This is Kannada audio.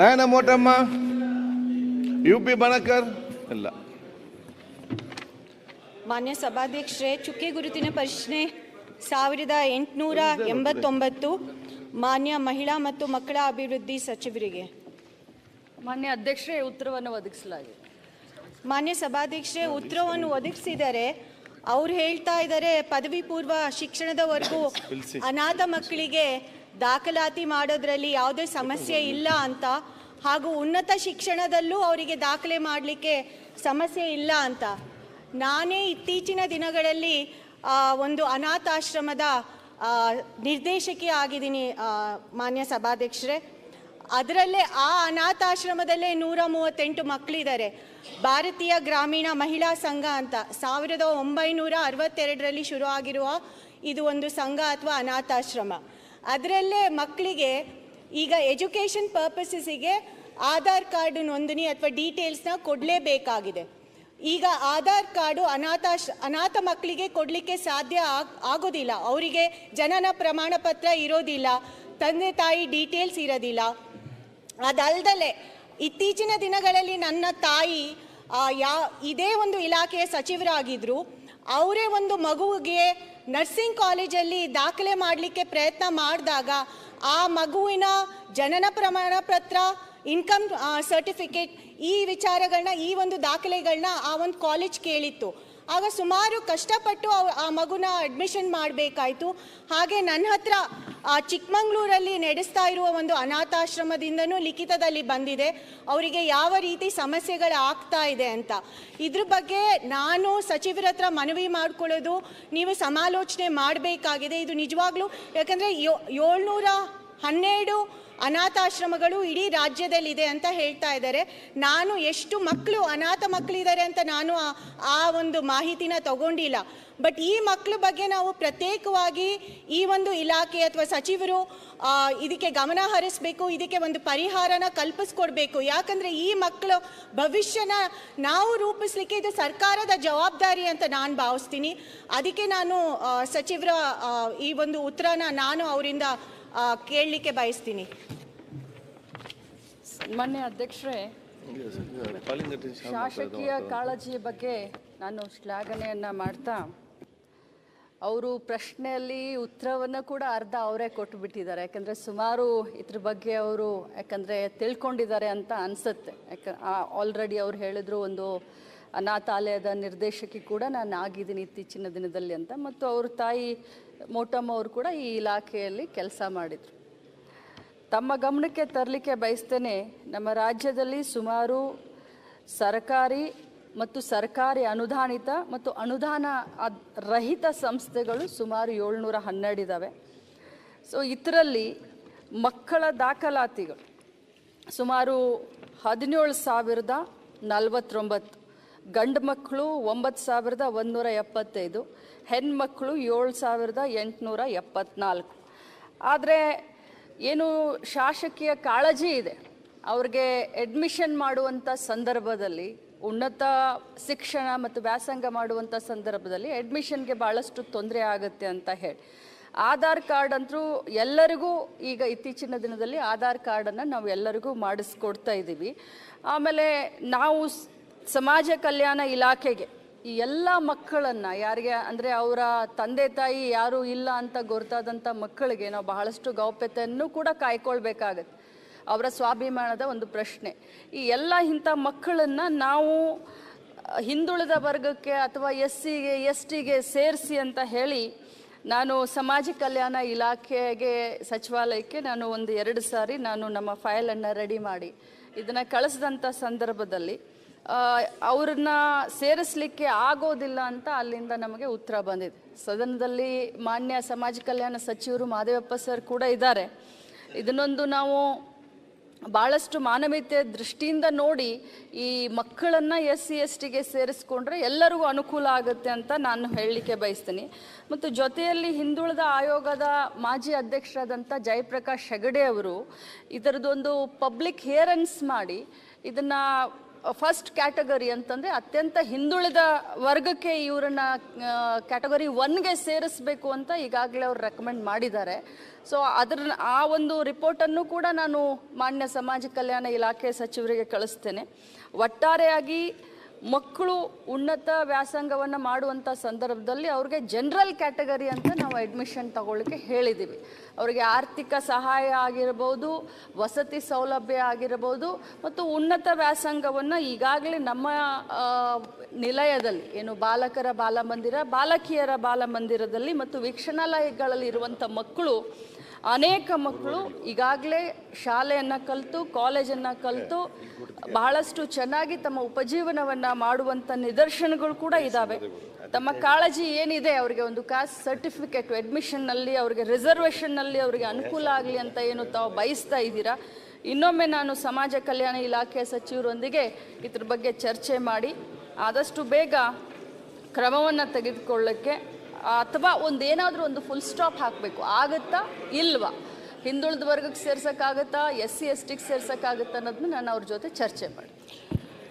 ನಾಯನ ಮೋಟಮ್ಮ ಯು ಪಿ ಬಣಕರ್ ಇಲ್ಲ. ಮಾನ್ಯ ಸಭಾಧ್ಯಕ್ಷರೇ ಚುಕ್ಕೆ ಗುರುತಿನ ಪ್ರಶ್ನೆ ಸಾವಿರದ ಎಂಟುನೂರ ಎಂಬತ್ತೊಂಬತ್ತು. ಮಾನ್ಯ ಮಹಿಳಾ ಮತ್ತು ಮಕ್ಕಳ ಅಭಿವೃದ್ಧಿ ಸಚಿವರಿಗೆ. ಮಾನ್ಯ ಅಧ್ಯಕ್ಷರೇ ಉತ್ತರವನ್ನು ಒದಗಿಸಲಾಗಿದೆ. ಮಾನ್ಯ ಸಭಾಧ್ಯಕ್ಷರೇ ಉತ್ತರವನ್ನು ಒದಗಿಸಿದರೆ ಅವ್ರು ಹೇಳ್ತಾ ಇದ್ದಾರೆ ಪದವಿ ಪೂರ್ವ ಶಿಕ್ಷಣದವರೆಗೂ ಅನಾಥ ಮಕ್ಕಳಿಗೆ ದಾಖಲಾತಿ ಮಾಡೋದ್ರಲ್ಲಿ ಯಾವುದೇ ಸಮಸ್ಯೆ ಇಲ್ಲ ಅಂತ. ಹಾಗೂ ಉನ್ನತ ಶಿಕ್ಷಣದಲ್ಲೂ ಅವರಿಗೆ ದಾಖಲೆ ಮಾಡಲಿಕ್ಕೆ ಸಮಸ್ಯೆ ಇಲ್ಲ ಅಂತ. ನಾನೇ ಇತ್ತೀಚಿನ ದಿನಗಳಲ್ಲಿ ಒಂದು ಅನಾಥಾಶ್ರಮದ ನಿರ್ದೇಶಕಿ ಆಗಿದ್ದೀನಿ ಮಾನ್ಯ ಸಭಾಧ್ಯಕ್ಷರೇ. ಅದರಲ್ಲೇ ಆ ಅನಾಥಾಶ್ರಮದಲ್ಲೇ ನೂರ ಮೂವತ್ತೆಂಟು ಮಕ್ಕಳಿದ್ದಾರೆ ಭಾರತೀಯ ಗ್ರಾಮೀಣ ಮಹಿಳಾ ಸಂಘ ಅಂತ. ಸಾವಿರದ ಒಂಬೈನೂರ ಅರವತ್ತೆರಡರಲ್ಲಿ ಶುರು ಆಗಿರುವ ಇದು ಒಂದು ಸಂಘ ಅಥವಾ ಅನಾಥಾಶ್ರಮ. ಅದರಲ್ಲೇ ಮಕ್ಕಳಿಗೆ ಈಗ ಎಜುಕೇಷನ್ ಪರ್ಪಸಸ್ಸಿಗೆ ಆಧಾರ್ ಕಾರ್ಡ್ ನೋಂದಣಿ ಅಥವಾ ಡೀಟೇಲ್ಸ್ನ ಕೊಡಲೇಬೇಕಾಗಿದೆ. ಈಗ ಆಧಾರ್ ಕಾರ್ಡು ಅನಾಥಾಶ್, ಅನಾಥ ಮಕ್ಕಳಿಗೆ ಕೊಡಲಿಕ್ಕೆ ಸಾಧ್ಯ ಆಗ್, ಆಗೋದಿಲ್ಲ. ಅವರಿಗೆ ಜನನ ಪ್ರಮಾಣ ಪತ್ರ ಇರೋದಿಲ್ಲ, ತಂದೆ ತಾಯಿ ಡೀಟೇಲ್ಸ್ ಇರೋದಿಲ್ಲ. ಅದಲ್ದಲೆ ಇತ್ತೀಚಿನ ದಿನಗಳಲ್ಲಿ ನನ್ನ ತಾಯಿ ಯಾ, ಇದೇ ಒಂದು ಇಲಾಖೆಯ ಸಚಿವರಾಗಿದ್ದರು ಅವರೇ ಒಂದು ಮಗುವಿಗೆ ನರ್ಸಿಂಗ್ ಕಾಲೇಜಲ್ಲಿ ದಾಖಲೆ ಮಾಡಲಿಕ್ಕೆ ಪ್ರಯತ್ನ ಮಾಡಿದಾಗ ಆ ಮಗುವಿನ ಜನನ ಪ್ರಮಾಣ ಪತ್ರ, ಇನ್ಕಮ್ ಸರ್ಟಿಫಿಕೇಟ್ ಈ ವಿಚಾರಗಳನ್ನ ಈ ಒಂದು ದಾಖಲೆಗಳನ್ನ ಆ ಒಂದು ಕಾಲೇಜ್ ಕೇಳಿತ್ತು. ಆಗ ಸುಮಾರು ಕಷ್ಟಪಟ್ಟು ಆ ಮಗುನ ಅಡ್ಮಿಷನ್ ಮಾಡಬೇಕಾಯ್ತು. ಹಾಗೆ ನನ್ನ ಹತ್ರ ಚಿಕ್ಕಮಂಗ್ಳೂರಲ್ಲಿ ನಡೆಸ್ತಾ ಇರುವ ಒಂದು ಅನಾಥಾಶ್ರಮದಿಂದನೂ ಲಿಖಿತದಲ್ಲಿ ಬಂದಿದೆ. ಅವರಿಗೆ ಯಾವ ರೀತಿ ಸಮಸ್ಯೆಗಳು ಆಗ್ತಾ ಇದೆ ಅಂತ. ಇದ್ರ ಬಗ್ಗೆ ನಾನು ಸಚಿವರ ಹತ್ರ ಮನವಿ ಮಾಡ್ಕೊಳ್ಳೋದು, ನೀವು ಸಮಾಲೋಚನೆ ಮಾಡಬೇಕಾಗಿದೆ. ಇದು ನಿಜವಾಗ್ಲೂ, ಯಾಕಂದರೆ ಏಳ್ನೂರ ಹನ್ನೆರಡು ಅನಾಥಾಶ್ರಮಗಳು ಇಡೀ ರಾಜ್ಯದಲ್ಲಿದೆ ಅಂತ ಹೇಳ್ತಾ ಇದ್ದಾರೆ. ನಾನು ಎಷ್ಟು ಮಕ್ಕಳು ಅನಾಥ ಮಕ್ಕಳಿದ್ದಾರೆ ಅಂತ ನಾನು ಆ- ಒಂದು ಮಾಹಿತಿನ ತಗೊಂಡಿಲ್ಲ. ಬಟ್ ಈ ಮಕ್ಕಳ ಬಗ್ಗೆ ನಾವು ಪ್ರತ್ಯೇಕವಾಗಿ ಈ ಒಂದು ಇಲಾಖೆ ಅಥವಾ ಸಚಿವರು ಇದಕ್ಕೆ ಗಮನ ಹರಿಸಬೇಕು, ಇದಕ್ಕೆ ಒಂದು ಪರಿಹಾರನ ಕಲ್ಪಿಸ್ಕೊಡ್ಬೇಕು. ಯಾಕಂದ್ರೆ ಈ ಮಕ್ಕಳು ಭವಿಷ್ಯನ ನಾವು ರೂಪಿಸ್ಲಿಕ್ಕೆ ಇದು ಸರ್ಕಾರದ ಜವಾಬ್ದಾರಿ ಅಂತ ನಾನು ಭಾವಿಸ್ತೀನಿ. ಅದಕ್ಕೆ ನಾನು ಸಚಿವರ ಈ ಒಂದು ಉತ್ತರನ ನಾನು ಅವರಿಂದ ಕೇಳಲಿಕ್ಕೆ ಬಯಸ್ತೀನಿ. ಮಾನ್ಯ ಅಧ್ಯಕ್ಷರೇ, ಶಾಸಕೀಯ ಕಾಳಜಿಯ ಬಗ್ಗೆ ನಾನು ಶ್ಲಾಘನೆಯನ್ನು ಮಾಡ್ತಾ, ಅವರು ಪ್ರಶ್ನೆಯಲ್ಲಿ ಉತ್ತರವನ್ನು ಕೂಡ ಅರ್ಧ ಅವರೇ ಕೊಟ್ಟು ಬಿಟ್ಟಿದ್ದಾರೆ ಯಾಕಂದರೆ ಸುಮಾರು ಇದ್ರ ಬಗ್ಗೆ ಅವರು ಯಾಕಂದರೆ ತಿಳ್ಕೊಂಡಿದ್ದಾರೆ ಅಂತ ಅನಿಸುತ್ತೆ. ಯಾಕೆ ಆಲ್ರೆಡಿ ಅವ್ರು ಹೇಳಿದ್ರು ಒಂದು ಅನಾಥಾಲಯದ ನಿರ್ದೇಶಕಿ ಕೂಡ ನಾನು ಆಗಿದ್ದೀನಿ ಇತ್ತೀಚಿನ ದಿನದಲ್ಲಿ ಅಂತ. ಮತ್ತು ಅವ್ರ ತಾಯಿ ಮೋಟಮ್ಮ ಅವರು ಕೂಡ ಈ ಇಲಾಖೆಯಲ್ಲಿ ಕೆಲಸ ಮಾಡಿದರು. ತಮ್ಮ ಗಮನಕ್ಕೆ ತರಲಿಕ್ಕೆ ಬಯಸ್ತೇನೆ, ನಮ್ಮ ರಾಜ್ಯದಲ್ಲಿ ಸುಮಾರು ಸರ್ಕಾರಿ ಮತ್ತು ಸರ್ಕಾರಿ ಅನುದಾನಿತ ಮತ್ತು ಅನುದಾನ ರಹಿತ ಸಂಸ್ಥೆಗಳು ಸುಮಾರು ಏಳ್ನೂರ ಹನ್ನೆರಡಿದ್ದಾವೆ ಸೊ, ಇದರಲ್ಲಿ ಮಕ್ಕಳ ದಾಖಲಾತಿಗಳು ಸುಮಾರು ಹದಿನೇಳು ಸಾವಿರದ ನಲವತ್ತೊಂಬತ್ತು ಗಂಡು ಮಕ್ಕಳು ಒಂಬತ್ತು ಸಾವಿರದ ಒಂದುನೂರ ಎಪ್ಪತ್ತೈದು ಹೆಣ್ಮಕ್ಳು ಏಳು ಸಾವಿರದ ಎಂಟುನೂರ ಎಪ್ಪತ್ನಾಲ್ಕು. ಆದರೆ ಏನು ಶಾಸಕೀಯ ಕಾಳಜಿ ಇದೆ. ಅವ್ರಿಗೆ ಅಡ್ಮಿಷನ್ ಮಾಡುವಂಥ ಸಂದರ್ಭದಲ್ಲಿ, ಉನ್ನತ ಶಿಕ್ಷಣ ಮತ್ತು ವ್ಯಾಸಂಗ ಮಾಡುವಂಥ ಸಂದರ್ಭದಲ್ಲಿ ಅಡ್ಮಿಷನ್ಗೆ ಭಾಳಷ್ಟು ತೊಂದರೆ ಆಗುತ್ತೆ ಅಂತ ಹೇಳಿ. ಆಧಾರ್ ಕಾರ್ಡ್ ಅಂತೂ ಎಲ್ಲರಿಗೂ ಈಗ ಇತ್ತೀಚಿನ ದಿನದಲ್ಲಿ ಆಧಾರ್ ಕಾರ್ಡನ್ನು ನಾವು ಎಲ್ಲರಿಗೂ ಮಾಡಿಸ್ಕೊಡ್ತಾ ಇದ್ದೀವಿ. ಆಮೇಲೆ ನಾವು ಸಮಾಜ ಕಲ್ಯಾಣ ಇಲಾಖೆಗೆ ಈ ಎಲ್ಲ ಮಕ್ಕಳನ್ನು ಯಾರಿಗೆ ಅಂದರೆ ಅವರ ತಂದೆ ತಾಯಿ ಯಾರೂ ಇಲ್ಲ ಅಂತ ಗೊತ್ತಾದಂಥ ಮಕ್ಕಳಿಗೆ ನಾವು ಬಹಳಷ್ಟು ಗೌಪ್ಯತೆಯನ್ನು ಕೂಡ ಕಾಯ್ಕೊಳ್ಬೇಕಾಗತ್ತೆ. ಅವರ ಸ್ವಾಭಿಮಾನದ ಒಂದು ಪ್ರಶ್ನೆ. ಈ ಎಲ್ಲ ಇಂಥ ಮಕ್ಕಳನ್ನು ನಾವು ಹಿಂದುಳಿದ ವರ್ಗಕ್ಕೆ ಅಥವಾ ಎಸ್ ಸಿಗೆ ಎಸ್ ಟಿಗೆ ಸೇರಿಸಿ ಅಂತ ಹೇಳಿ ನಾನು ಸಮಾಜ ಕಲ್ಯಾಣ ಇಲಾಖೆಗೆ ಸಚಿವಾಲಯಕ್ಕೆ ನಾನು ಒಂದು ಎರಡು ಸಾರಿ ನಾನು ನಮ್ಮ ಫೈಲನ್ನು ರೆಡಿ ಮಾಡಿ. ಇದನ್ನು ಕಳಿಸಿದಂಥ ಸಂದರ್ಭದಲ್ಲಿ ಅವ್ರನ್ನ ಸೇರಿಸ್ಲಿಕ್ಕೆ ಆಗೋದಿಲ್ಲ ಅಂತ ಅಲ್ಲಿಂದ ನಮಗೆ ಉತ್ತರ ಬಂದಿದೆ. ಸದನದಲ್ಲಿ ಮಾನ್ಯ ಸಮಾಜ ಕಲ್ಯಾಣ ಸಚಿವರು ಮಾದೇವಪ್ಪ ಸರ್ ಕೂಡ ಇದ್ದಾರೆ. ಇದನ್ನೊಂದು ನಾವು ಭಾಳಷ್ಟು ಮಾನವೀಯತೆ ದೃಷ್ಟಿಯಿಂದ ನೋಡಿ ಈ ಮಕ್ಕಳನ್ನು ಎಸ್ ಸಿ, ಎಸ್ ಟಿಗೆ ಸೇರಿಸ್ಕೊಂಡ್ರೆ ಎಲ್ಲರಿಗೂ ಅನುಕೂಲ ಆಗುತ್ತೆ ಅಂತ ನಾನು ಹೇಳಲಿಕ್ಕೆ ಬಯಸ್ತೀನಿ. ಮತ್ತು ಜೊತೆಯಲ್ಲಿ ಹಿಂದುಳಿದ ಆಯೋಗದ ಮಾಜಿ ಅಧ್ಯಕ್ಷರಾದಂಥ ಜಯಪ್ರಕಾಶ್ ಹೆಗಡೆ ಅವರು ಇದರದೊಂದು ಪಬ್ಲಿಕ್ ಹಿಯರೆನ್ಸ್ ಮಾಡಿ ಇದನ್ನು ಫಸ್ಟ್ ಕ್ಯಾಟಗರಿ ಅಂತಂದರೆ ಅತ್ಯಂತ ಹಿಂದುಳಿದ ವರ್ಗಕ್ಕೆ ಇವರನ್ನ ಕ್ಯಾಟಗರಿ ಒನ್ಗೆ ಸೇರಿಸಬೇಕು ಅಂತ ಈಗಾಗಲೇ ಅವ್ರು ರೆಕಮೆಂಡ್ ಮಾಡಿದ್ದಾರೆ. ಸೊ ಅದರ, ಆ ಒಂದು ರಿಪೋರ್ಟನ್ನು ಕೂಡ ನಾನು ಮಾನ್ಯ ಸಮಾಜ ಕಲ್ಯಾಣ ಇಲಾಖೆ ಸಚಿವರಿಗೆ ಕಳಿಸ್ತೇನೆ. ಒಟ್ಟಾರೆಯಾಗಿ ಮಕ್ಕಳು ಉನ್ನತ ವ್ಯಾಸಂಗವನ್ನು ಮಾಡುವಂಥ ಸಂದರ್ಭದಲ್ಲಿ ಅವ್ರಿಗೆ ಜನರಲ್ ಕ್ಯಾಟಗರಿ ಅಂತ ನಾವು ಅಡ್ಮಿಷನ್ ತಗೊಳ್ಳಿಕ್ಕೆ ಹೇಳಿದ್ದೀವಿ ಅವರಿಗೆ ಆರ್ಥಿಕ ಸಹಾಯ ಆಗಿರ್ಬೋದು, ವಸತಿ ಸೌಲಭ್ಯ ಆಗಿರ್ಬೋದು, ಮತ್ತು ಉನ್ನತ ವ್ಯಾಸಂಗವನ್ನು ಈಗಾಗಲೇ ನಮ್ಮ ನಿಲಯದಲ್ಲಿ, ಏನು ಬಾಲಕರ ಬಾಲಮಂದಿರ, ಬಾಲಕಿಯರ ಬಾಲಮಂದಿರದಲ್ಲಿ ಮತ್ತು ವೀಕ್ಷಣಾಲಯಗಳಲ್ಲಿ ಇರುವಂಥ ಮಕ್ಕಳು ಅನೇಕ ಮಕ್ಕಳು ಈಗಾಗಲೇ ಶಾಲೆಯನ್ನು ಕಲಿತು, ಕಾಲೇಜನ್ನು ಕಲಿತು, ಬಹಳಷ್ಟು ಚೆನ್ನಾಗಿ ತಮ್ಮ ಉಪಜೀವನವನ್ನು ಮಾಡುವಂಥ ನಿದರ್ಶನಗಳು ಕೂಡ ಇದ್ದಾವೆ ತಮ್ಮ ಕಾಳಜಿ ಏನಿದೆ ಅವರಿಗೆ ಒಂದು ಕಾಸ್ಟ್ ಸರ್ಟಿಫಿಕೇಟ್, ಅಡ್ಮಿಷನ್ನಲ್ಲಿ ಅವರಿಗೆ, ರಿಸರ್ವೇಷನ್ನಲ್ಲಿ ಅವರಿಗೆ ಅನುಕೂಲ ಆಗಲಿ ಅಂತ ಏನು ತಾವು ಬಯಸ್ತಾ ಇದ್ದೀರಾ? ಇನ್ನೊಮ್ಮೆ ನಾನು ಸಮಾಜ ಕಲ್ಯಾಣ ಇಲಾಖೆ ಸಚಿವರೊಂದಿಗೆ ಇದ್ರ ಬಗ್ಗೆ ಚರ್ಚೆ ಮಾಡಿ, ಆದಷ್ಟು ಬೇಗ ಕ್ರಮವನ್ನು ತೆಗೆದುಕೊಳ್ಳೋಕ್ಕೆ ಅಥವಾ ಒಂದು ಏನಾದರೂ ಒಂದು ಫುಲ್ ಸ್ಟಾಪ್ ಹಾಕಬೇಕು. ಆಗುತ್ತಾ? ಇಲ್ವಾ? ಹಿಂದುಳಿದ ವರ್ಗಕ್ಕೆ ಸೇರ್ಸೋಕ್ಕಾಗತ್ತಾ? ಎಸ್ ಸಿ ಎಸ್ ಟಿಗೆ ಸೇರ್ಸೋಕ್ಕಾಗತ್ತಾ ಅನ್ನೋದನ್ನ ನಾನು ಅವ್ರ ಜೊತೆ ಚರ್ಚೆ ಮಾಡಿ